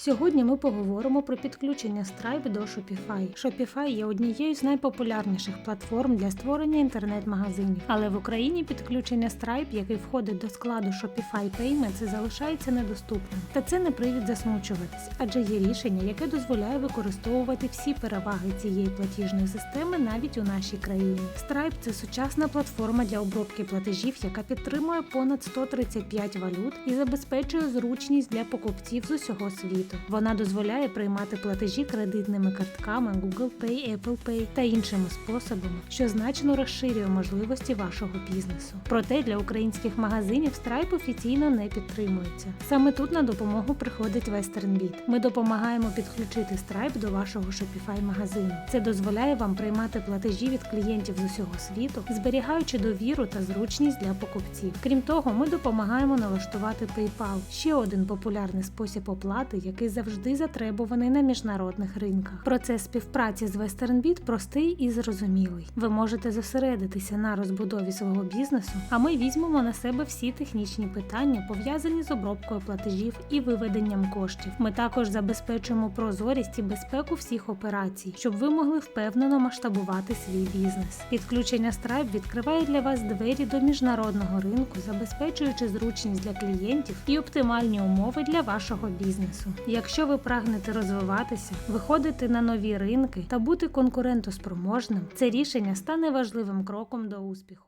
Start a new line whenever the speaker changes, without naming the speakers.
Сьогодні ми поговоримо про підключення Stripe до Shopify. Shopify є однією з найпопулярніших платформ для створення інтернет-магазинів, але в Україні підключення Stripe, який входить до складу Shopify Payments, залишається недоступним. Та це не привід засмучуватись, адже є рішення, яке дозволяє використовувати всі переваги цієї платіжної системи навіть у нашій країні. Stripe – це сучасна платформа для обробки платежів, яка підтримує понад 135 валют і забезпечує зручність для покупців з усього світу. Вона дозволяє приймати платежі кредитними картками Google Pay, Apple Pay та іншими способами, що значно розширює можливості вашого бізнесу. Проте для українських магазинів Stripe офіційно не підтримується. Саме тут на допомогу приходить WesternBit. Ми допомагаємо підключити Stripe до вашого Shopify магазину. Це дозволяє вам приймати платежі від клієнтів з усього світу, зберігаючи довіру та зручність для покупців. Крім того, ми допомагаємо налаштувати PayPal – ще один популярний спосіб оплати, який завжди затребуваний на міжнародних ринках. Процес співпраці з WesternBit простий і зрозумілий. Ви можете зосередитися на розбудові свого бізнесу, а ми візьмемо на себе всі технічні питання, пов'язані з обробкою платежів і виведенням коштів. Ми також забезпечуємо прозорість і безпеку всіх операцій, щоб ви могли впевнено масштабувати свій бізнес. Підключення Stripe відкриває для вас двері до міжнародного ринку, забезпечуючи зручність для клієнтів і оптимальні умови для вашого бізнесу. Якщо ви прагнете розвиватися, виходити на нові ринки та бути конкурентоспроможним, це рішення стане важливим кроком до успіху.